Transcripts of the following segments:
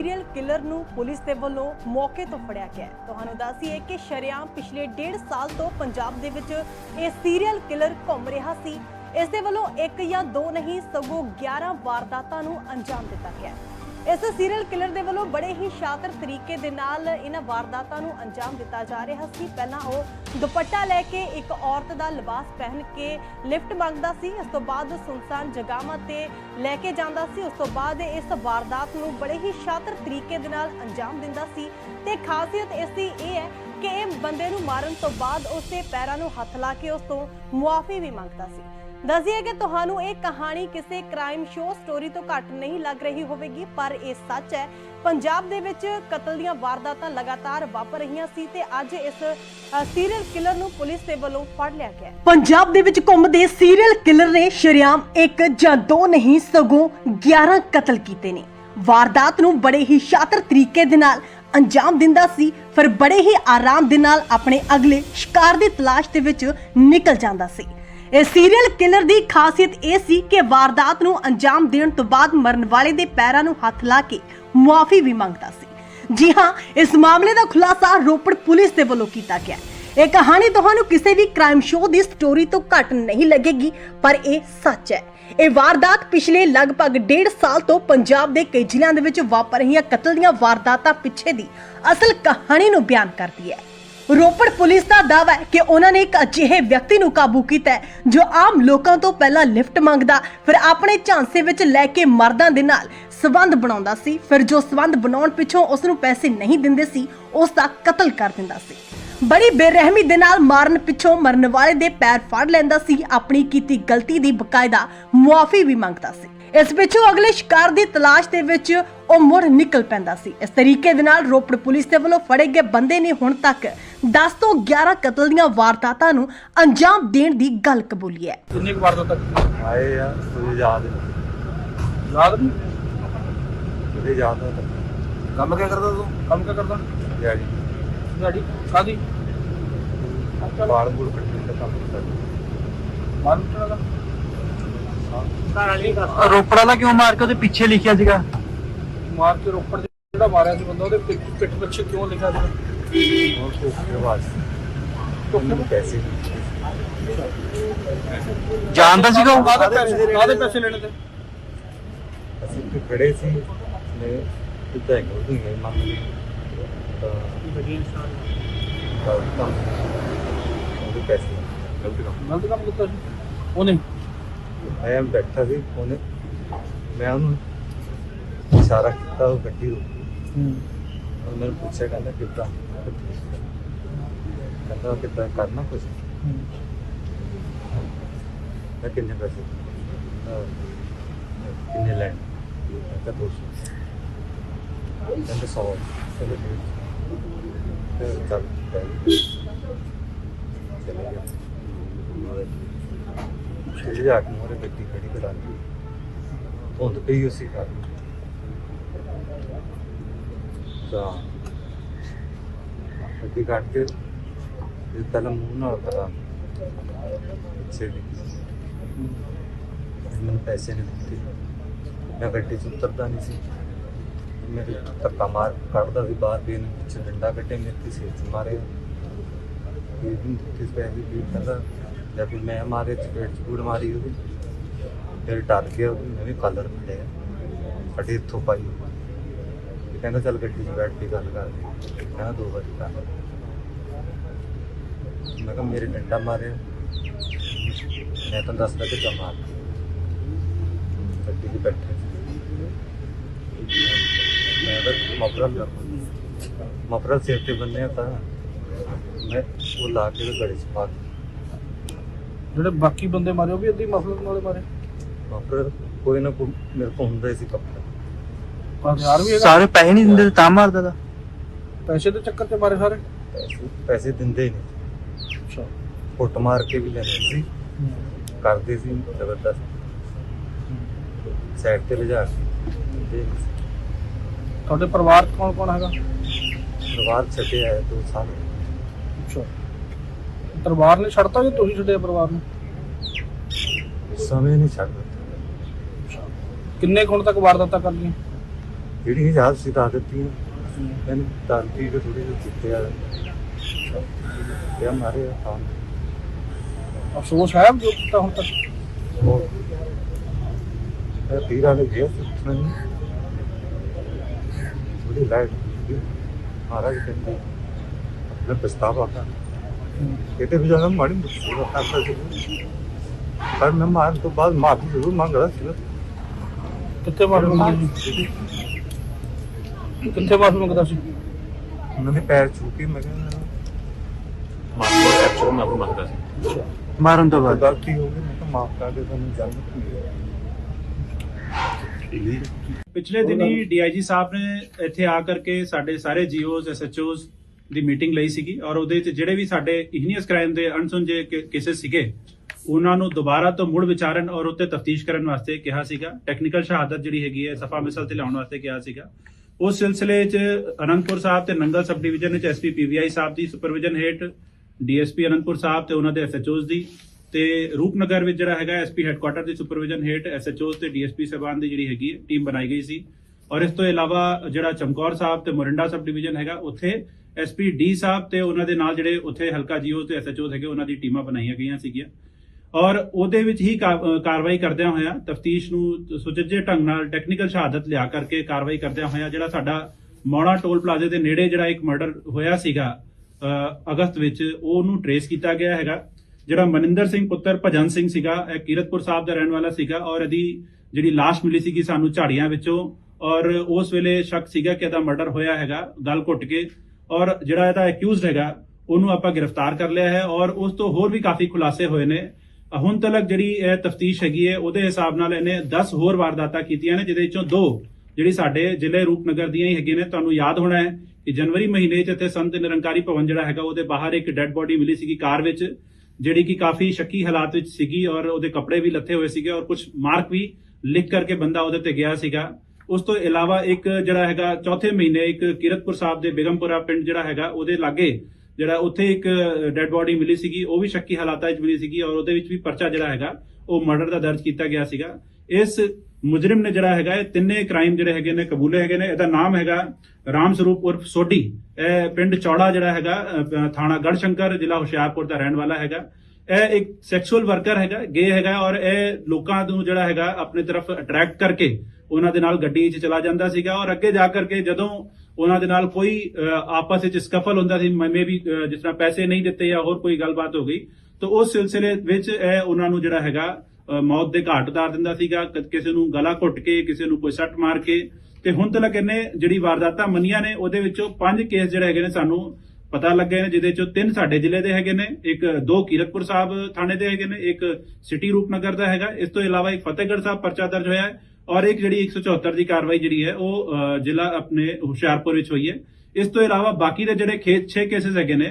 Serial killer ਨੂੰ police ਦੇ ਵੱਲੋਂ ਮੌਕੇ ਤੋਂ ਫੜਿਆ ਗਿਆ ਹੈ। ਤੁਹਾਨੂੰ ਦੱਸੀਏ ਕਿ ਸ਼ਰੇਆਮ ਪਿਛਲੇ 1.5 ਸਾਲ ਤੋਂ ਪੰਜਾਬ ਦੇ ਵਿੱਚ ਇਹ ਸੀਰੀਅਲ ਕਿਲਰ ਘੁੰਮ ਰਿਹਾ ਸੀ ਇਸ ਦੇ ਵੱਲੋਂ ਇੱਕ ਜਾਂ ਦੋ ਨਹੀਂ, ਸਗੋਂ 11 ਵਾਰਦਾਤਾਂ ਨੂੰ ਅੰਜਾਮ ਦਿੱਤਾ ਗਿਆ ਇਸ ਸੀਰੀਅਲ ਕਿਲਰ ਦੇ ਵੱਲੋਂ ਬੜੇ ਹੀ ਸ਼ਾਤਰ ਤਰੀਕੇ ਦੇ ਨਾਲ ਇਹਨਾਂ ਵਾਰਦਾਤਾਂ ਨੂੰ ਅੰਜਾਮ ਦਿੱਤਾ ਜਾ ਰਿਹਾ ਸੀ। ਪਹਿਲਾਂ ਉਹ ਦੁਪੱਟਾ ਲੈ ਕੇ ਇੱਕ ਔਰਤ ਦਾ ਲਿਬਾਸ ਪਹਿਨ ਕੇ ਲਿਫਟ ਮੰਗਦਾ ਸੀ। ਇਸ ਤੋਂ ਬਾਅਦ ਸੁਨਸਾਨ ਜਗ੍ਹਾਵਾਂ ਤੇ ਲੈ ਕੇ ਜਾਂਦਾ ਸੀ। ਉਸ ਤੋਂ ਬਾਅਦ ਇਸ ਵਾਰਦਾਤ ਨੂੰ ਬੜੇ ਹੀ ਸ਼ਾਤਰ ਤਰੀਕੇ ਦੇ ਨਾਲ ਅੰਜਾਮ ਦਿੰਦਾ ਸੀ। ਤੇ ਖਾਸੀਅਤ ਇਸ ਦੀ ਇਹ ਹੈ ਕਿ ਇਹ ਬੰਦੇ ਨੂੰ ਮਾਰਨ ਤੋਂ ਬਾਅਦ ਉਸਦੇ ਪੈਰਾਂ ਨੂੰ ਹੱਥ ਲਾ ਕੇ ਉਸ ਤੋਂ ਮੁਆਫੀ ਵੀ ਮੰਗਦਾ ਸੀ। ਦੱਸਿਏ ਕਿ ਤੁਹਾਨੂੰ ਇਹ ਕਹਾਣੀ ਕਿਸੇ ਕ੍ਰਾਈਮ ਸ਼ੋ ਸਟੋਰੀ ਤੋਂ ਘੱਟ ਨਹੀਂ ਲੱਗ ਰਹੀ ਹੋਵੇਗੀ, ਪਰ ਇਹ ਸੱਚ ਹੈ। ਪੰਜਾਬ ਦੇ ਵਿੱਚ ਕਤਲ ਦੀਆਂ ਵਾਰਦਾਤਾਂ ਲਗਾਤਾਰ ਵਾਪਰ ਰਹੀਆਂ ਸੀ ਤੇ ਅੱਜ ਇਸ ਸੀਰੀਅਲ ਕਿਲਰ ਨੂੰ ਪੁਲਿਸ ਦੇ ਵੱਲੋਂ ਫੜ ਲਿਆ ਗਿਆ ਪੰਜਾਬ ਦੇ ਵਿੱਚ ਘੁੰਮਦੇ ਸੀਰੀਅਲ ਕਿਲਰ ਨੇ ਸ਼ਰੇਆਮ ਇੱਕ ਜਾਂ ਦੋ ਨਹੀਂ, ਸਗੋਂ 11 ਕਤਲ ਕੀਤੇ ਨੇ। ਵਾਰਦਾਤ ਨੂੰ ਬੜੇ ਹੀ ਸ਼ਾਤਰ ਤਰੀਕੇ ਦੇ ਨਾਲ ਅੰਜਾਮ ਦਿੰਦਾ ਸੀ, ਫਿਰ ਬੜੇ ਹੀ ਆਰਾਮ ਦੇ ਨਾਲ ਆਪਣੇ ਅਗਲੇ ਸ਼ਿਕਾਰ ਦੀ ਤਲਾਸ਼ ਦੇ ਵਿੱਚ ਨਿਕਲ ਜਾਂਦਾ ਸੀ। ਇਹ ਸੀਰੀਅਲ ਕਿਲਰ ਦੀ ਖਾਸੀਅਤ ਇਹ ਸੀ ਕਿ ਵਾਰਦਾਤ ਨੂੰ ਅੰਜਾਮ ਦੇਣ ਤੋਂ ਬਾਅਦ ਮਰਨ ਵਾਲੇ ਦੇ ਪੈਰਾਂ ਨੂੰ ਹੱਥ ਲਾ ਕੇ ਮੁਆਫੀ ਵੀ ਮੰਗਦਾ ਸੀ। ਜੀ ਹਾਂ, ਇਸ ਮਾਮਲੇ ਦਾ ਖੁਲਾਸਾ ਰੋਪੜ ਪੁਲਿਸ ਦੇ ਵੱਲੋਂ ਕੀਤਾ ਗਿਆ। ਇਹ ਕਹਾਣੀ ਤੁਹਾਨੂੰ ਕਿਸੇ ਵੀ ਕ੍ਰਾਈਮ ਸ਼ੋਅ ਦੀ ਸਟੋਰੀ ਤੋਂ ਘੱਟ ਨਹੀਂ ਲੱਗੇਗੀ, ਪਰ ਇਹ ਸੱਚ ਹੈ। ਇਹ ਵਾਰਦਾਤ ਪਿਛਲੇ ਲਗਭਗ ਡੇਢ ਸਾਲ ਤੋਂ ਪੰਜਾਬ ਦੇ ਕਈ ਜ਼ਿਲ੍ਹਿਆਂ ਦੇ ਵਿੱਚ ਵਾਪਰ ਰਹੀਆਂ ਕਤਲ ਦੀਆਂ ਵਾਰਦਾਤਾਂ ਪਿੱਛੇ ਦੀ ਅਸਲ ਕਹਾਣੀ ਨੂੰ ਬਿਆਨ ਕਰਦੀ ਹੈ। ਰੋਪੜ ਪੁਲਿਸ ਦਾ ਦਾਅਵਾ ਹੈ ਕਿ ਉਹਨਾਂ ਨੇ ਇੱਕ ਅਜਿਹੇ ਵਿਅਕਤੀ ਨੂੰ ਕਾਬੂ ਕੀਤਾ ਹੈ, ਜੋ ਆਮ ਲੋਕਾਂ ਤੋਂ ਪਹਿਲਾਂ ਲਿਫਟ ਮੰਗਦਾ, ਫਿਰ ਆਪਣੇ ਝਾਂਸੇ ਵਿੱਚ ਲੈ ਕੇ ਮਰਦਾਂ ਦੇ ਨਾਲ ਸਬੰਧ ਬਣਾਉਂਦਾ ਸੀ, ਫਿਰ ਜੋ ਸਬੰਧ ਬਣਾਉਣ ਪਿੱਛੋਂ ਉਸ ਨੂੰ ਪੈਸੇ ਨਹੀਂ ਦਿੰਦੇ ਸੀ, ਉਸ ਦਾ ਕਤਲ ਕਰ ਦਿੰਦਾ ਸੀ। ਬੜੀ ਬੇਰਹਿਮੀ ਦੇ ਨਾਲ ਮਾਰਨ ਪਿੱਛੋਂ ਮਰਨ ਵਾਲੇ ਦੇ ਪੈਰ ਫੜ ਲੈਂਦਾ ਸੀ, ਆਪਣੀ ਕੀਤੀ ਗਲਤੀ ਦੀ ਬਕਾਇਦਾ ਮੁਆਫੀ ਵੀ ਮੰਗਦਾ ਸੀ। ਇਸ ਪਿੱਛੋਂ ਅਗਲੇ ਸ਼ਿਕਾਰ ਦੀ ਤਲਾਸ਼ ਦੇ ਵਿੱਚ ਉਹ ਮੁੜ ਨਿਕਲ ਪੈਂਦਾ ਸੀ। ਇਸ ਤਰੀਕੇ ਦੇ ਨਾਲ ਰੋਪੜ ਪੁਲਿਸ ਦੇ ਵੱਲੋਂ ਫੜੇ ਗਏ ਬੰਦੇ ਨੇ ਹੁਣ ਤੱਕ 10 ਤੋਂ 11 ਕਤਲ ਦੀਆਂ ਵਾਰਦਾਤਾਂ ਨੂੰ ਅੰਜਾਮ ਦੇਣ ਦੀ ਗੱਲ ਕਬੂਲੀ ਹੈ। ਕਿੰਨੀ ਕੁ ਵਾਰ ਤੱਕ? ਆਏ ਆ ਤੁਸੀਂ ਯਾਦ ਯਾਦ ਨਹੀਂ? ਤੁਸੀਂ ਯਾਦ ਆ ਤਾਂ ਕੰਮ ਕਿਆ ਕਰਦਾ ਤੂੰ? ਕੰਮ ਕਿਆ ਕਰਦਾ? ਯਾਰ ਜੀ ਤੁਹਾਡੀ ਕਾਦੀ ਬਾਲ ਬੂਲ ਕੱਟਣ ਦਾ ਕੰਮ ਕਰਦਾ। ਮਨ ਦਾ ਘਰ ਵਾਲੀ ਦੱਸ ਰੋਪੜ ਵਾਲਾ ਕਿਉਂ ਮਾਰ ਕੇ ਉਹਦੇ ਪਿੱਛੇ ਲਿਖਿਆ ਸੀਗਾ? ਮਾਰ ਕੇ ਰੋਪੜ ਜਿਹੜਾ ਮਾਰਿਆ ਸੀ ਬੰਦਾ ਉਹਦੇ ਪਿੱਠ ਪਿੱਠ ਪਿੱਛੇ ਕਿਉਂ ਲਿਖਿਆ ਸੀ ਹੋਰ ਕੋਈ ਆਵਾਜ਼। ਤੋਂ ਪੈਸੇ। ਜਾਣਦਾ ਸੀਗਾ ਉਹ? ਕਾਹਦੇ ਪੈਸੇ ਕਾਹਦੇ ਪੈਸੇ ਲੈਣੇ ਤੇ? ਅਸੀਂ ਤੇ ਖੜੇ ਸੀ ਨੇ ਕਿਤਾ ਇੱਕ ਉਹ ਨਹੀਂ ਮੰਨ ਲਈ ਤਾਂ ਵਧੀਆ ਇਨਸਾਨ। ਦਾ ਕੰਮ। ਉਹਦੇ ਪੈਸੇ। ਗਲਤ ਕੰਮ। ਗਲਤ ਕੰਮ ਕੀਤਾ ਸੀ। ਉਹਨੇ ਮੈਂ ਬੈਠਾ ਸੀ ਉਹਨੇ। ਮੈਂ ਉਹਨੂੰ ਇਸ਼ਾਰਾ ਕੀਤਾ ਉਹ ਗੱਡੀ ਰੁਕੀ। ਉਹ ਮੈਨੂੰ ਪੁੱਛਿਆ ਕਹਿੰਦਾ ਕਿੱਦਾਂ? ਕਹਿੰਦਾ ਕਿੱਦਾਂ ਕਰਨਾ ਕੁਝ ਮੈਂ ਕਿੰਨੇ ਪੈਸੇ? ਅਹ, ਕਿੰਨੇ ਲੈਣ? ਮੈਂ ਕਿਹਾ ਦੋ ਸੌ। ਕਹਿੰਦੇ ਸੌ। ਚਲੋ ਠੀਕ ਫਿਰ ਚੱਲ ਪਏ। ਚਲੇ ਗਿਆ। ਚਲੇ ਜਾ ਕੇ ਗੱਡੀ ਖੜੀ ਕਰਾ ਲਈ। ਧੁੰਦ ਪਈ ਉਸੇ ਕਾਰਨ ਤਾਂ ਅੱਗੇ ਕੱਟ ਕੇ ਇਹ ਪਹਿਲਾਂ ਮੂੰਹ ਨਾਲ ਕਰਾ ਪਿੱਛੇ ਦੀ ਮੈਨੂੰ ਪੈਸੇ ਨਹੀਂ ਦਿੱਤੇ। ਮੈਂ ਗੱਡੀ 'ਚ ਉਤਰਦਾ ਨਹੀਂ ਸੀ। ਮੇਰੇ ਧੱਕਾ ਮਾਰ ਕੱਢਦਾ ਸੀ ਬਾਹਰ ਵੀ ਇਹਨੂੰ ਪਿੱਛੇ ਡੰਡਾ ਕੱਟੇ ਮੇਰੇ ਤੇ ਸਿਰ 'ਚ ਮਾਰੇ ਇਹ ਵੀ ਕਿਸ ਪੈਸੇ, ਵੀ ਕਹਿੰਦਾ ਜਾਂ ਫਿਰ ਮੈਂ ਮਾਰੇ ਚਪੇੜ ਚਪੂੜ ਮਾਰੀ ਉਹਦੀ। ਫਿਰ ਡਰ ਗਿਆ ਉਹਦੀ ਮੈਂ ਵੀ ਕਾਲਰ ਫੜਿਆ ਫੜੀ ਇੱਥੋਂ ਪਾਈ ਤੇ ਕਹਿੰਦਾ ਚੱਲ ਗੱਡੀ 'ਚ ਬੈਠ ਕੇ ਗੱਲ ਕਰਦੇ ਕਹਿੰਦਾ ਦੋ ਵਾਰੀ ਕਰ ਮੈਂ ਕਿਹਾ ਮੇਰੇ ਡੰਡਾ ਮਾਰਿਆ। ਮੈਂ ਤਾਂ ਦੱਸਦਾ ਕਿ ਤਾਂ ਮਾਰ ਗੱਡੀ 'ਚ ਬੈਠੇ। ਮੈਂ ਤਾਂ ਮਫਰਲ ਮਫਰਲ ਸਿਰ ਤੇ ਬੰਨਿਆ ਤਾਂ ਮੈਂ ਉਹ ਲਾ ਕੇ ਉਹਦੇ 'ਚ ਪਾ ਦਿੱਤਾ। ਜਿਹੜੇ ਬਾਕੀ ਬੰਦੇ ਮਾਰੇ ਉਹ ਵੀ ਅੱਧੀ ਮਫਲਤ ਨਾਲੇ ਮਾਰੇ। ਮਫਰਲ ਕੋਈ ਨਾ ਕੋਈ ਮੇਰੇ ਕੋਲ ਹੁੰਦਾ ਹੀ ਸੀ ਕੱਪੜਾ ਹਥਿਆਰ ਵੀ ਹੈਗਾ। ਸਾਰੇ ਪੈਸੇ ਨਹੀਂ ਦਿੰਦੇ ਤੇ ਤਾਂ ਮਾਰਦਾ ਤਾ। ਪੈਸੇ ਦੇ ਚੱਕਰ 'ਚ ਮਾਰੇ ਸਾਰੇ। ਪੈਸੇ ਪੈਸੇ ਦਿੰਦੇ ਹੀ ਨਹੀਂ। ਅੱਛਾ। ਫੁੱਟ ਮਾਰ ਕੇ ਵੀ ਲੈਂਦੇ ਸੀ। ਕਰਦੇ ਸੀ ਜ਼ਬਰਦਸਤ। ਸਾਈਡ ਤੇ ਲਿਜਾ ਕੇ। ਤੁਹਾਡੇ ਪਰਿਵਾਰ 'ਚ ਕੌਣ ਕੌਣ ਹੈਗਾ? ਪਰਿਵਾਰ ਛੱਡਿਆ ਹੈ ਦੋ ਸਾਲ। ਅੱਛਾ। ਪਰਿਵਾਰ ਨੇ ਛੱਡਤਾ ਜਾਂ ਤੁਸੀਂ ਛੱਡਿਆ ਪਰਿਵਾਰ ਨੂੰ? ਸਮੇਂ ਨਹੀਂ ਛੱਡ ਦਿੱਤਾ ਕਿੰਨੇ ਕੁ ਹੁਣ ਤੱਕ ਵਾਰਦਾਤਾਂ ਕਰ ਲਈਆਂ? ਜਿਹੜੀ ਇਜਾਜ਼ਤ ਸੀ ਦੱਸ ਦਿੱਤੀ ਇਹਨੂੰ ਦਾਦੀ ਦੇ ਥੋੜੀ ਜਿਹੀ ਚਿੱਤੇ ਆ ਇਹ ਮਾਰੇ ਆ ਤਾਂ। ਅਫਸੋਸ ਹੈ ਜੋ ਕੀਤਾ ਹੁਣ ਤੱਕ? ਉਹ ਇਹ ਤੀਰਾ ਦੇ ਜੇ ਸੁਣਨ ਥੋੜੀ ਲਾਈਟ ਮਹਾਰਾਜ ਕਹਿੰਦੇ ਆਪਣੇ ਪਛਤਾਵਾ ਕਰ ਇਹਦੇ ਵੀ ਜਾਣਾ ਮਾੜੀ ਮੁਸ਼ਕਿਲ ਦਾ ਸੀ ਪਰ ਮੈਂ ਮਾਰਨ ਤੋਂ ਬਾਅਦ ਮਾਫੀ ਜ਼ਰੂਰ ਮੰਗਦਾ ਸੀ ਕਿੱਥੇ ਮਾਫੀ ਮੰਗੀ ਸੀ? ਕਿੱਥੇ ਮਾਫੀ ਮੰਗਦਾ ਸੀ? ਉਹਨਾਂ ਦੇ ਪੈਰ ਛੂ ਕੇ ਮੈਂ ਕਿਹਾ ਮਾਫੀ ਐਕਚੁਅਲ ਮਾਫੀ ਮੰਗਦਾ ਸੀ। ਮਾਰਨ ਤੋਂ ਬਾਅਦ। ਗਲਤੀ ਹੋ ਗਈ ਮੈਂ ਤਾਂ ਮਾਫ ਕਰ ਦੇ ਤੁਹਾਨੂੰ ਜਨਮ ਪਿਛਲੇ ਦਿਨੀ ਡੀਆਈਜੀ ਸਾਹਿਬ ਨੇ ਇੱਥੇ ਆ ਕਰਕੇ ਸਾਡੇ ਸਾਰੇ ਜੀਓਜ਼ ਐਸਐਚਓਜ਼ ਦੀ ਮੀਟਿੰਗ ਲਈ ਸੀਗੀ ਔਰ ਉਹਦੇ ਵਿੱਚ ਜਿਹੜੇ ਵੀ ਸਾਡੇ ਇਗਨੀਅਸ ਕ੍ਰਾਈਮ ਦੇ ਅਣਸੁਲਝੇ ਕੇसेस ਸੀਗੇ, ਉਹਨਾਂ ਨੂੰ ਦੁਬਾਰਾ ਤੋਂ ਮੁੜ ਵਿਚਾਰਨ ਔਰ ਉੱਤੇ ਤਫਤੀਸ਼ ਕਰਨ ਵਾਸਤੇ ਕਿਹਾ ਸੀਗਾ। ਟੈਕਨੀਕਲ ਸ਼ਹਾਦਤ ਜਿਹੜੀ ਹੈਗੀ ਹੈ, ਸਫਾ ਮਿਸਲ ਤੇ ਲਾਉਣ ਵਾਸਤੇ ਕਿਹਾ ਸੀਗਾ। ਉਸ ਸਿਲਸਿਲੇ 'ਚ ਅਨੰਦਪੁਰ ਸਾਹਿਬ ਤੇ ਨੰਗਲ ਸਬ ਡਿਵੀਜ਼ਨ ਵਿੱਚ ਐਸਪੀ ਪੀਵੀਆਈ ਸਾਹਿਬ ਦੀ ਸੁਪਰਵਿਜ਼ਨ ਹੇਠ, ਡੀਐਸਪੀ ਅਨੰਦਪੁਰ ਸਾਹਿਬ ਤੇ ਉਹਨਾਂ ਦੇ ਐਸਐਚਓਜ਼ ਦੀ ਤੇ ਰੂਪਨਗਰ ਵਿੱਚ ਜਿਹੜਾ ਹੈਗਾ ਐਸਪੀ ਹੈੱਡਕੁਆਟਰ ਦੀ ਸੁਪਰਵਿਜ਼ਨ ਹੇਠ ਐਸਐਚਓਜ਼ ਤੇ ਡੀਐਸਪੀ ਸਾਹਿਬਾਨ ਦੀ ਜਿਹੜੀ ਹੈਗੀ ਟੀਮ ਬਣਾਈ ਗਈ ਸੀ। ਔਰ ਇਸ ਤੋਂ ਇਲਾਵਾ ਜਿਹੜਾ ਚਮਕੌਰ ਸਾਹਿਬ ਤੇ ਮੋਰਿੰਡਾ ਸਬ ਡਿਵੀਜ਼ਨ ਹੈਗਾ, ਉੱਥੇ ਐਸਪੀ ਡੀ ਸਾਹਿਬ ਤੇ ਉਹਨਾਂ ਦੇ ਨਾਲ ਜਿਹੜੇ ਉੱਥੇ ਹਲਕਾ ਜੀਓ ਤੇ ਐਸਐਚਓ ਹੈਗੇ ਉਹਨਾਂ ਦੀ ਟੀਮਾਂ ਬਣਾਈਆਂ ਗਈਆਂ ਸੀਗੀਆਂ। ਔਰ ਉਹਦੇ ਵਿੱਚ ਹੀ ਕਾਰਵਾਈ ਕਰਦਿਆਂ ਹੋਇਆ ਤਫਤੀਸ਼ ਨੂੰ ਸੁਚੱਜੇ ਢੰਗ ਨਾਲ ਟੈਕਨੀਕਲ ਸ਼ਹਾਦਤ ਲਿਆ ਕਰਕੇ ਕਾਰਵਾਈ ਕਰਦਿਆਂ ਹੋਇਆ ਜਿਹੜਾ ਸਾਡਾ ਮੌੜਾ ਟੋਲ ਪਲਾਜ਼ੇ ਦੇ ਨੇੜੇ ਜਿਹੜਾ ਇੱਕ ਮਰਡਰ ਹੋਇਆ ਸੀਗਾ ਅਗਸਤ ਵਿੱਚ ਉਹਨੂੰ ਟਰੇਸ ਕੀਤਾ ਗਿਆ ਹੈਗਾ। ਜਿਹੜਾ ਮਨਿੰਦਰ ਸਿੰਘ ਪੁੱਤਰ ਭਜਨ ਸਿੰਘ ਸੀਗਾ, ਇਹ ਕੀਰਤਪੁਰ ਸਾਹਿਬ ਦਾ ਰਹਿਣ ਵਾਲਾ ਸੀਗਾ ਔਰ ਇਹਦੀ ਜਿਹੜੀ ਲਾਸ਼ ਮਿਲੀ ਸੀਗੀ ਸਾਨੂੰ ਝਾੜੀਆਂ ਵਿੱਚੋਂ ਔਰ ਉਸ ਵੇਲੇ ਸ਼ੱਕ ਸੀਗਾ ਕਿ ਇਹਦਾ ਮਰਡਰ ਹੋਇਆ ਹੈਗਾ। ਗਲ ਘੁੱਟ ਕੇ ਔਰ ਜਿਹੜਾ ਇਹਦਾ ਅਕਿਊਜ਼ਡ ਹੈਗਾ, ਉਹਨੂੰ ਆਪਾਂ ਗ੍ਰਿਫਤਾਰ ਕਰ ਲਿਆ ਹੈ ਔਰ ਉਸ ਤੋਂ ਹੋਰ ਵੀ ਕਾਫੀ ਖੁਲਾਸੇ ਹੋਏ ਨੇ। ਹੁਣ ਤੱਕ ਜਿਹੜੀ ਇਹ ਤਫਤੀਸ਼ ਹੈਗੀ ਹੈ, ਉਹਦੇ ਹਿਸਾਬ ਨਾਲ ਇਹਨੇ 10 ਹੋਰ ਵਾਰਦਾਤਾਂ ਕੀਤੀਆਂ ਨੇ, ਜਿਹਦੇ ਵਿੱਚੋਂ ਦੋ ਜਿਹੜੀ ਸਾਡੇ ਜ਼ਿਲ੍ਹੇ ਰੂਪਨਗਰ ਦੀਆਂ ਹੀ ਹੈਗੀਆਂ ਨੇ, ਤੁਹਾਨੂੰ ਯਾਦ ਹੋਣਾ ਹੈ ਕਿ ਜਨਵਰੀ ਮਹੀਨੇ 'ਚ ਇੱਥੇ ਸੰਤ ਨਿਰੰਕਾਰੀ ਭਵਨ ਜਿਹੜਾ ਹੈਗਾ, ਉਹਦੇ ਬਾਹਰ ਇੱਕ ਡੈੱਡ ਬੋਡੀ ਮਿਲੀ ਸੀਗੀ ਕਾਰ ਵਿੱਚ, ਜਿਹੜੀ ਕਿ ਕਾਫੀ ਸ਼ੱਕੀ ਹਾਲਾਤ ਵਿੱਚ ਸੀਗੀ ਔਰ ਉਹਦੇ ਕੱਪੜੇ ਵੀ ਲੱਥੇ ਹੋਏ ਸੀਗੇ ਔਰ ਕੁਝ ਮਾਰਕ ਵੀ ਲਿਖ ਕਰਕੇ ਬੰਦਾ ਉਹਦੇ ਤੇ ਗਿਆ ਸੀਗਾ। ਉਸ ਤੋਂ ਇਲਾਵਾ ਇੱਕ ਜਿਹੜਾ ਹੈਗਾ ਚੌਥੇ ਮਹੀਨੇ ਇੱਕ ਕੀਰਤਪੁਰ ਸਾਹਿਬ ਦੇ ਬੇਗਮਪੁਰਾ ਪਿੰਡ ਜਿਹੜਾ ਹੈਗਾ ਉਹਦੇ ਲਾਗੇ ਜਿਹੜਾ ਉੱਥੇ ਇੱਕ ਡੈੱਡ ਬੋਡੀ ਮਿਲੀ ਸੀਗੀ ਉਹ ਵੀ ਸ਼ੱਕੀ ਹਾਲਾਤਾਂ ਵਿੱਚ ਮਿਲੀ ਸੀਗੀ ਔਰ ਉਹਦੇ ਵਿੱਚ ਵੀ ਪਰਚਾ ਜਿਹੜਾ ਹੈਗਾ ਉਹ ਮਰਡਰ ਦਾ ਦਰਜ ਕੀਤਾ ਗਿਆ ਸੀਗਾ। ਇਸ ਮੁਜਰਮ ਨੇ ਜਿਹੜਾ ਹੈਗਾ ਇਹ ਤਿੰਨੇ ਕ੍ਰਾਈਮ ਜਿਹੜੇ ਹੈਗੇ ਨੇ ਕਬੂਲੇ ਹੈਗੇ ਨੇ ਇਹਦਾ ਨਾਮ ਹੈਗਾ ਰਾਮ ਸਰੂਪ ਉਰਫ ਸੋਢੀ। ਇਹ ਪਿੰਡ ਚੌੜਾ ਜਿਹੜਾ ਹੈਗਾ ਅਹ, ਥਾਣਾ ਗੜਸ਼ੰਕਰ ਜ਼ਿਲ੍ਹਾ ਹੁਸ਼ਿਆਰਪੁਰ ਦਾ ਰਹਿਣ ਵਾਲਾ ਹੈਗਾ। ਇਹ ਇੱਕ ਸੈਕਸੂਅਲ ਵਰਕਰ ਹੈਗਾ ਗੇ ਹੈਗਾ ਔਰ ਇਹ ਲੋਕਾਂ ਨੂੰ ਜਿਹੜਾ ਹੈਗਾ ਆਪਣੇ ਤਰਫ ਅਟਰੈਕਟ ਕਰਕੇ ਉਹਨਾਂ ਦੇ ਨਾਲ ਗੱਡੀ 'ਚ ਚਲਾ ਜਾਂਦਾ ਸੀਗਾ ਔਰ ਅੱਗੇ ਜਾ ਕਰਕੇ ਜਦੋਂ ਉਹਨਾਂ ਦੇ ਨਾਲ ਕੋਈ ਆਪਸ ਵਿੱਚ ਸਕਫਲ ਹੁੰਦਾ ਸੀ, ਮੇ ਵੀ ਜਿਸ ਤਰ੍ਹਾਂ ਪੈਸੇ ਨਹੀਂ ਦਿੱਤੇ ਜਾਂ ਹੋਰ ਕੋਈ ਗੱਲਬਾਤ ਹੋ ਗਈ, ਤਾਂ ਉਸ ਸਿਲਸਿਲੇ ਵਿੱਚ ਇਹ ਉਹਨਾਂ ਨੂੰ ਜਿਹੜਾ ਹੈਗਾ ਮੌਤ ਦੇ ਘਾਟ ਉਤਾਰ ਦਿੰਦਾ ਸੀਗਾ ਕਿਸੇ ਨੂੰ ਗਲਾ ਘੁੱਟ ਕੇ, ਕਿਸੇ ਨੂੰ ਕੋਈ ਸੱਟ ਮਾਰ ਕੇ, ਤੇ ਹੁਣ ਤੱਕ ਇਹਨੇ ਜਿਹੜੀ ਵਾਰਦਾਤਾਂ ਮੰਨੀਆਂ ਨੇ, ਉਹਦੇ ਵਿੱਚੋਂ ਪੰਜ ਕੇਸ ਜਿਹੜੇ ਹੈਗੇ ਨੇ ਸਾਨੂੰ ਪਤਾ ਲੱਗੇ ਨੇ ਜਿਹਦੇ ਚੋਂ ਤਿੰਨ ਸਾਡੇ ਜ਼ਿਲ੍ਹੇ ਦੇ ਹੈਗੇ ਨੇ, ਇੱਕ ਦੋ ਕੀਰਤਪੁਰ ਸਾਹਿਬ ਥਾਣੇ ਦੇ ਹੈਗੇ ਨੇ, ਇੱਕ ਸਿਟੀ ਰੂਪਨਗਰ ਦਾ ਹੈਗਾ। ਇਸ ਤੋਂ ਇਲਾਵਾ ਇੱਕ ਫਤਿਹਗੜ੍ਹ ਸਾਹਿਬ ਪਰਚਾ ਦਰਜ ਹੋਇਆ ਹੈ ਔਰ ਇੱਕ ਜਿਹੜੀ 174 ਦੀ ਕਾਰਵਾਈ ਜਿਹੜੀ ਹੈ ਉਹ ਜ਼ਿਲ੍ਹਾ ਆਪਣੇ ਹੁਸ਼ਿਆਰਪੁਰ ਵਿੱਚ ਹੋਈ ਹੈ। ਇਸ ਤੋਂ ਇਲਾਵਾ ਬਾਕੀ ਦੇ ਜਿਹੜੇ ਖੇਤ 6 ਕੇਸਿਸ ਹੈਗੇ ਨੇ,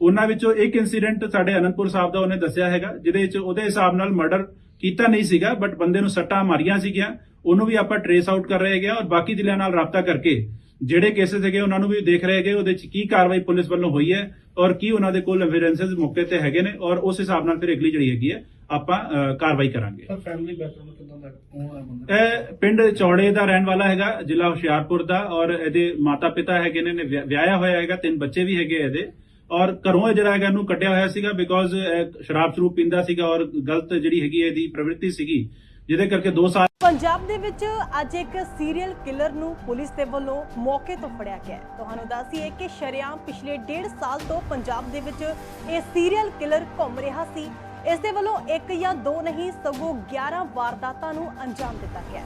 ਉਹਨਾਂ ਵਿੱਚੋਂ ਇੱਕ ਇਨਸੀਡੈਂਟ ਸਾਡੇ ਅਨੰਦਪੁਰ ਸਾਹਿਬ ਦਾ ਉਹਨੇ ਦੱਸਿਆ ਹੈਗਾ, ਜਿਹਦੇ ਵਿੱਚ ਉਹਦੇ ਹਿਸਾਬ ਨਾਲ ਮਰਡਰ ਕੀਤਾ ਨਹੀਂ ਸੀਗਾ ਬਟ ਬੰਦੇ ਨੂੰ ਸੱਟਾਂ ਮਾਰੀਆਂ ਸੀਗੀਆਂ, ਉਹਨੂੰ ਵੀ ਆਪਾਂ ਟਰੇਸ ਆਊਟ ਕਰ ਰਹੇ ਹੈਗੇ ਹਾਂ ਔਰ ਬਾਕੀ ਜ਼ਿਲ੍ਹਿਆਂ ਨਾਲ ਰਾਬਤਾ ਕਰਕੇ ਜਿਹੜੇ ਕੇਸਿਸ ਹੈਗੇ ਉਹਨਾਂ ਨੂੰ ਵੀ ਦੇਖ ਰਹੇ ਹੈਗੇ ਉਹਦੇ ਚ ਕੀ ਕਾਰਵਾਈ ਪੁਲਿਸ ਵੱਲੋਂ ਹੋਈ ਹੈ ਔਰ ਕੀ ਉਹਨਾਂ ਦੇ ਕੋਲ ਐਵੀਡੈਂਸਸ ਮੌਕੇ ਤੇ ਹੈਗੇ ਨੇ ਔਰ ਉਸ ਹਿਸਾਬ ਨਾਲ ਫਿਰ ਅਗਲੀ ਜਿਹੜੀ ਹੈਗੀ ਹੈ ਆਪਾਂ ਕਾਰਵਾਈ ਕਰਾਂਗੇ। ਸਰ ਫੈਮਿਲੀ ਬੈਕਗ੍ਰਾਉਂਡ ਕਿਦਾਂ ਦਾ ਕੌਣ ਹੈ ਬੰਦਾ? ਇਹ ਪਿੰਡ ਚੌੜੇ ਦਾ ਰਹਿਣ ਵਾਲਾ ਹੈਗਾ ਜ਼ਿਲ੍ਹਾ ਹੁਸ਼ਿਆਰਪੁਰ ਦਾ ਔਰ ਇਹਦੇ ਮਾਤਾ ਪਿਤਾ ਹੈਗੇ ਨੇ ਨੇ ਵਿਆਹ- ਵਿਆਹਿਆ ਹੋਇਆ ਹੈਗਾ ਤਿੰਨ ਬੱਚੇ ਵੀ ਹੈਗੇ ਇਹਦੇ ਔਰ ਘਰੋਂ ਇਹ ਜਿਹੜਾ ਹੈਗਾ ਇਹਨੂੰ ਕੱਢਿਆ ਹੋਇਆ ਸੀਗਾ ਬਿਕੋਜ਼ ਸ਼ਰਾਬ ਸ਼ਰੂਬ ਪੀਂਦਾ ਸੀਗਾ ਔਰ ਗਲਤ ਜਿਹੜੀ ਹੈਗੀ ਇਹਦੀ ਪ੍ਰਵਿਰਤੀ ਸੀਗੀ। ਜਿਹਦੇ ਕਰਕੇ 2 ਸਾਲ ਪੰਜਾਬ ਦੇ ਵਿੱਚ ਅੱਜ ਇੱਕ ਸੀਰੀਅਲ ਕਿਲਰ ਨੂੰ ਪੁਲਿਸ ਦੇ ਵੱਲੋਂ ਮੌਕੇ ਤੋਂ ਫੜਿਆ ਗਿਆ ਤੁਹਾਨੂੰ ਦੱਸੀਏ ਕਿ ਸ਼ਰੇਆਮ ਪਿਛਲੇ 1.5 ਸਾਲ ਤੋਂ ਪੰਜਾਬ ਦੇ ਵਿੱਚ ਇਹ ਸੀਰੀਅਲ ਕਿਲਰ ਘੁੰਮ ਰਿਹਾ ਸੀ। ਇਸ ਦੇ ਵੱਲੋਂ ਇੱਕ ਜਾਂ ਦੋ ਨਹੀਂ, ਸਗੋਂ 11 ਵਾਰਦਾਤਾਂ ਨੂੰ ਅੰਜਾਮ ਦਿੱਤਾ ਗਿਆ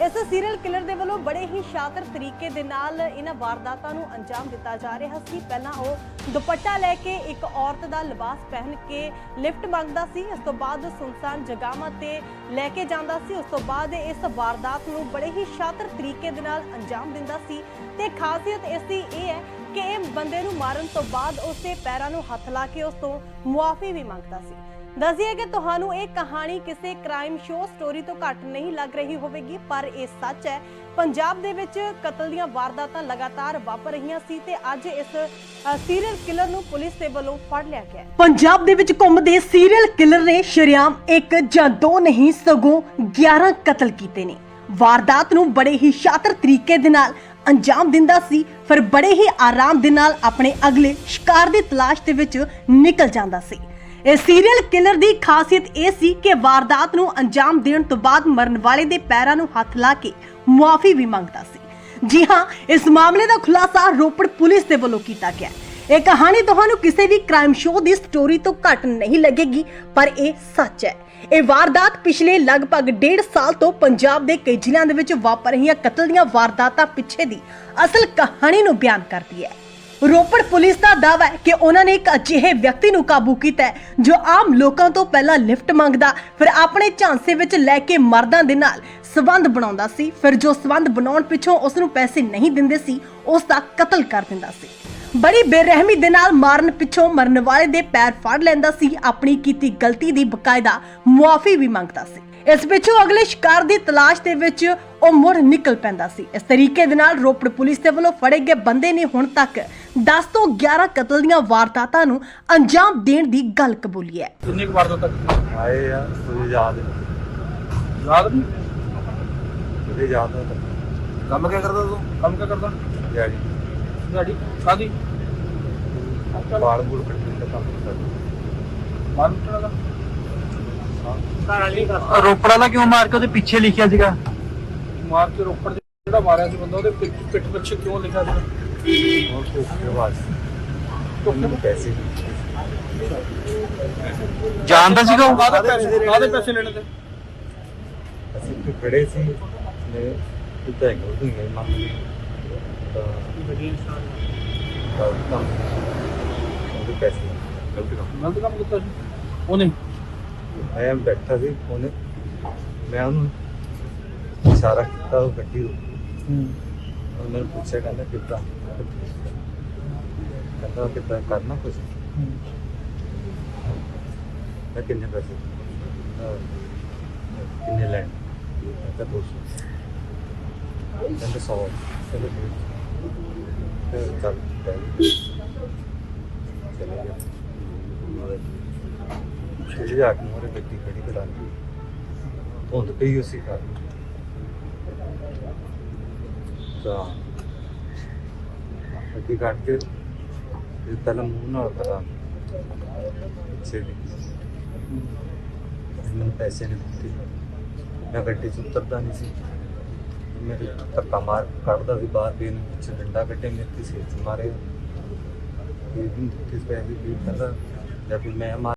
ਇਸ ਸੀਰੀਅਲ ਕਿਲਰ ਦੇ ਵੱਲੋਂ ਬੜੇ ਹੀ ਸ਼ਾਤਰ ਤਰੀਕੇ ਦੇ ਨਾਲ ਇਹਨਾਂ ਵਾਰਦਾਤਾਂ ਨੂੰ ਅੰਜਾਮ ਦਿੱਤਾ ਜਾ ਰਿਹਾ ਸੀ। ਪਹਿਲਾਂ ਉਹ ਦੁਪੱਟਾ ਲੈ ਕੇ ਇੱਕ ਔਰਤ ਦਾ ਲਿਬਾਸ ਪਹਿਨ ਕੇ ਲਿਫਟ ਮੰਗਦਾ ਸੀ। ਇਸ ਤੋਂ ਬਾਅਦ ਸੁਨਸਾਨ ਜਗ੍ਹਾਵਾਂ ਤੇ ਲੈ ਕੇ ਜਾਂਦਾ ਸੀ। ਉਸ ਤੋਂ ਬਾਅਦ ਇਸ ਵਾਰਦਾਤ ਨੂੰ ਬੜੇ ਹੀ ਸ਼ਾਤਰ ਤਰੀਕੇ ਦੇ ਨਾਲ ਅੰਜਾਮ ਦਿੰਦਾ ਸੀ। ਤੇ ਖਾਸੀਅਤ ਇਸ ਦੀ ਇਹ ਹੈ ਕਿ ਇਹ ਬੰਦੇ ਨੂੰ ਮਾਰਨ ਤੋਂ ਬਾਅਦ ਉਸਦੇ ਪੈਰਾਂ ਨੂੰ ਹੱਥ ਲਾ ਕੇ ਉਸ ਤੋਂ ਮੁਆਫੀ ਵੀ ਮੰਗਦਾ ਸੀ। ਦੱਸਿਏ ਕਿ ਤੁਹਾਨੂੰ ਇਹ ਕਹਾਣੀ ਕਿਸੇ ਕ੍ਰਾਈਮ ਸ਼ੋ ਸਟੋਰੀ ਤੋਂ ਘੱਟ ਨਹੀਂ ਲੱਗ ਰਹੀ ਹੋਵੇਗੀ, ਪਰ ਇਹ ਸੱਚ ਹੈ। ਪੰਜਾਬ ਦੇ ਵਿੱਚ ਕਤਲ ਦੀਆਂ ਵਾਰਦਾਤਾਂ ਲਗਾਤਾਰ ਵਾਪਰ ਰਹੀਆਂ ਸੀ ਤੇ ਅੱਜ ਇਸ ਸੀਰੀਅਲ ਕਿਲਰ ਨੂੰ ਪੁਲਿਸ ਦੇ ਵੱਲੋਂ ਫੜ ਲਿਆ ਗਿਆ ਪੰਜਾਬ ਦੇ ਵਿੱਚ ਘੁੰਮਦੇ ਸੀਰੀਅਲ ਕਿਲਰ ਨੇ ਸ਼ਰੇਆਮ ਇੱਕ ਜਾਂ ਦੋ ਨਹੀਂ, ਸਗੋਂ 11 ਕਤਲ ਕੀਤੇ ਨੇ। ਵਾਰਦਾਤ ਨੂੰ ਬੜੇ ਹੀ ਸ਼ਾਤਰ ਤਰੀਕੇ ਦੇ ਨਾਲ ਅੰਜਾਮ ਦਿੰਦਾ ਸੀ, ਫਿਰ ਬੜੇ ਹੀ ਆਰਾਮ ਦੇ ਨਾਲ ਆਪਣੇ ਅਗਲੇ ਸ਼ਿਕਾਰ ਦੀ ਤਲਾਸ਼ ਦੇ ਵਿੱਚ ਨਿਕਲ ਜਾਂਦਾ ਸੀ। ਇਹ ਸੀਰੀਅਲ ਕਿਲਰ ਦੀ ਖਾਸੀਅਤ ਇਹ ਸੀ ਕਿ ਵਾਰਦਾਤ ਨੂੰ ਅੰਜਾਮ ਦੇਣ ਤੋਂ ਬਾਅਦ ਮਰਨ ਵਾਲੇ ਦੇ ਪੈਰਾਂ ਨੂੰ ਹੱਥ ਲਾ ਕੇ ਮੁਆਫੀ ਵੀ ਮੰਗਦਾ ਸੀ। ਜੀ ਹਾਂ, ਇਸ ਮਾਮਲੇ ਦਾ ਖੁਲਾਸਾ ਰੋਪੜ ਪੁਲਿਸ ਦੇ ਵੱਲੋਂ ਕੀਤਾ ਗਿਆ ਇਹ ਕਹਾਣੀ ਤੁਹਾਨੂੰ ਕਿਸੇ ਵੀ ਕ੍ਰਾਈਮ ਸ਼ੋਅ ਦੀ ਸਟੋਰੀ ਤੋਂ ਘੱਟ ਨਹੀਂ ਲੱਗੇਗੀ, ਪਰ ਇਹ ਸੱਚ ਹੈ। ਇਹ ਵਾਰਦਾਤ ਪਿਛਲੇ ਲਗਭਗ ਡੇਢ ਸਾਲ ਤੋਂ ਪੰਜਾਬ ਦੇ ਕਈ ਜ਼ਿਲ੍ਹਿਆਂ ਦੇ ਵਿੱਚ ਵਾਪਰ ਰਹੀਆਂ ਕਤਲ ਦੀਆਂ ਵਾਰਦਾਤਾਂ ਪਿੱਛੇ ਦੀ ਅਸਲ ਕਹਾਣੀ ਨੂੰ ਬਿਆਨ ਕਰਦੀ ਹੈ। ਰੋਪੜ ਪੁਲਿਸ ਦਾ ਦਾਅਵਾ ਹੈ ਕਿ ਉਹਨਾਂ ਨੇ ਇੱਕ ਅਜਿਹੇ ਵਿਅਕਤੀ ਨੂੰ ਕਾਬੂ ਕੀਤਾ ਹੈ, ਜੋ ਆਮ ਲੋਕਾਂ ਤੋਂ ਪਹਿਲਾਂ ਲਿਫਟ ਮੰਗਦਾ, ਫਿਰ ਆਪਣੇ ਝਾਂਸੇ ਵਿੱਚ ਲੈ ਕੇ ਮਰਦਾਂ ਦੇ ਨਾਲ ਸਬੰਧ ਬਣਾਉਂਦਾ ਸੀ, ਫਿਰ ਜੋ ਸਬੰਧ ਬਣਾਉਣ ਪਿੱਛੋਂ ਉਸ ਨੂੰ ਪੈਸੇ ਨਹੀਂ ਦਿੰਦੇ ਸੀ, ਉਸ ਦਾ ਕਤਲ ਕਰ ਦਿੰਦਾ ਸੀ। ਬੜੀ ਬੇਰਹਿਮੀ ਦੇ ਨਾਲ ਮਾਰਨ ਪਿੱਛੋਂ ਮਰਨ ਵਾਲੇ ਦੇ ਪੈਰ ਫੜ ਲੈਂਦਾ ਸੀ, ਆਪਣੀ ਕੀਤੀ ਗਲਤੀ ਦੀ ਬਕਾਇਦਾ ਮੁਆਫੀ ਵੀ ਮੰਗਦਾ ਸੀ। ਇਸ ਪਿੱਛੋਂ ਅਗਲੇ ਸ਼ਿਕਾਰ ਦੀ ਤਲਾਸ਼ ਦੇ ਵਿੱਚ ਉਹ ਮੁੜ ਨਿਕਲ ਪੈਂਦਾ ਸੀ। ਇਸ ਤਰੀਕੇ ਦੇ ਨਾਲ ਰੋਪੜ ਪੁਲਿਸ ਦੇ ਵੱਲੋਂ ਫੜੇ ਗਏ ਬੰਦੇ ਨੇ ਹੁਣ ਤੱਕ 10 ਤੋਂ 11 ਕਤਲ ਦੀਆਂ ਵਾਰਦਾਤਾਂ ਨੂੰ ਅੰਜਾਮ ਦੇਣ ਦੀ ਗੱਲ ਕਬੂਲੀ ਹੈ। ਕਿੰਨੀ ਕੁ ਵਾਰਦਾਤ ਤੱਕ? ਆਏ ਆ ਤੁझे ਯਾਦ ਨਹੀਂ। ਯਾਦ ਨਹੀਂ? ਤੁझे ਯਾਦ ਹੈ ਕੰਮ ਕਿਆ ਕਰਦਾ ਤੂੰ? ਕੰਮ ਕਿਆ ਕਰਦਾ? ਯਾਰੀ ਗਾੜੀ ਕਾਦੀ ਬਾਲ ਬੂਲ ਕੱਟਣ ਦਾ ਕੰਮ ਕਰਦਾ। ਮਾਨ ਦਾ? ਘਰ ਵਾਲੀ ਦੱਸ ਰੋਪੜ ਵਾਲਾ ਕਿਉਂ ਮਾਰ ਕੇ ਉਹਦੇ ਪਿੱਛੇ ਲਿਖਿਆ ਸੀਗਾ? ਮਾਰ ਕੇ ਰੋਪੜ ਜਿਹੜਾ ਮਾਰਿਆ ਸੀ ਬੰਦਾ ਉਹਦੇ ਪਿੱਠ- ਪਿੱਠ ਪਿੱਛੇ ਕਿਉਂ ਲਿਖਿਆ ਸੀ। ਪੈਸੇ ਜਾਣਦਾ ਸੀਗਾ ਉਹ? ਕਾਹਦੇ ਪੈਸੇ ਕਾਹਦੇ ਪੈਸੇ ਲੈਣੇ ਤੇ? ਅਸੀਂ ਤੇ ਖੜੇ ਸੀ ਨੇ ਕਿਤਾ ਹੈ ਉਹ ਨਹੀਂ ਮੰਨ ਲਈ। ਤਾਂ ਤਾਂ ਕੰਮ ਉਹਦੇ ਪੈਸੇ ਗਲਤ ਕੰਮ ਗਲਤ ਕੰਮ ਕੀਤਾ ਸੀ। ਉਹ ਨਹੀਂ। ਆਇਆ ਬੈਠਾ ਸੀ ਉਹਨੇ। ਮੈਂ ਉਹਨੂੰ ਇਸ਼ਾਰਾ ਕੀਤਾ ਉਹ ਗੱਡੀ ਰੁਕੀ। ਹੂੰ। ਉਹਨੇ ਪੁੱਛਿਆ ਕਹਿੰਦਾ ਕਿੱਦਾਂ? ਕਹਿੰਦਾ ਕਿੱਦਾਂ ਕਰਨਾ ਕੁਝ ਮੈਂ ਕਿੰਨੇ ਪੈਸੇ? ਕਿੰਨੇ ਲੈਣ? ਕਹਿੰਦਾ ਸੌ। ਕਹਿੰਦਾ 100 ਕਹਿੰਦਾ 150 ਤੇ ਚੱਲ ਪੈ ਗਿਆ। ਚਲੇ ਗਿਆ। ਸੁਝਿਆ ਕਿ ਮੋਰੇ ਵਿਅਕਤੀ ਖੜੀ ਕਰਾ ਲਈ। ਧੁੰਦ ਪਈ ਉਸੇ ਕਾਰਨ ਤਾਂ ਅੱਗੇ ਘੱਟ ਕੇ ਇਹ ਤਲ ਮੂੰਹ ਨਾਲ ਕਰਾ ਪਿੱਛੇ ਦੀ ਮੈਨੂੰ ਪੈਸੇ ਨਹੀਂ ਦਿੱਤੇ। ਮੈਂ ਗੱਡੀ 'ਚ ਉਤਰਦਾ ਨਹੀਂ ਸੀ। ਮੇਰੇ ਧੱਕਾ ਮਾਰ ਕੱਢਦਾ ਸੀ ਬਾਹਰ ਵੀ ਇਹਨੂੰ ਪਿੱਛੇ ਡੰਡਾ ਕੱਟੇ ਮੇਰੇ ਤੇ ਸਿਰ 'ਚ ਮਾਰੇ ਇਹ ਵੀ ਦਿੱਤੇ ਪੈਸੇ ਵੀ। ਕਹਿੰਦਾ ਜਦ ਮੈਂ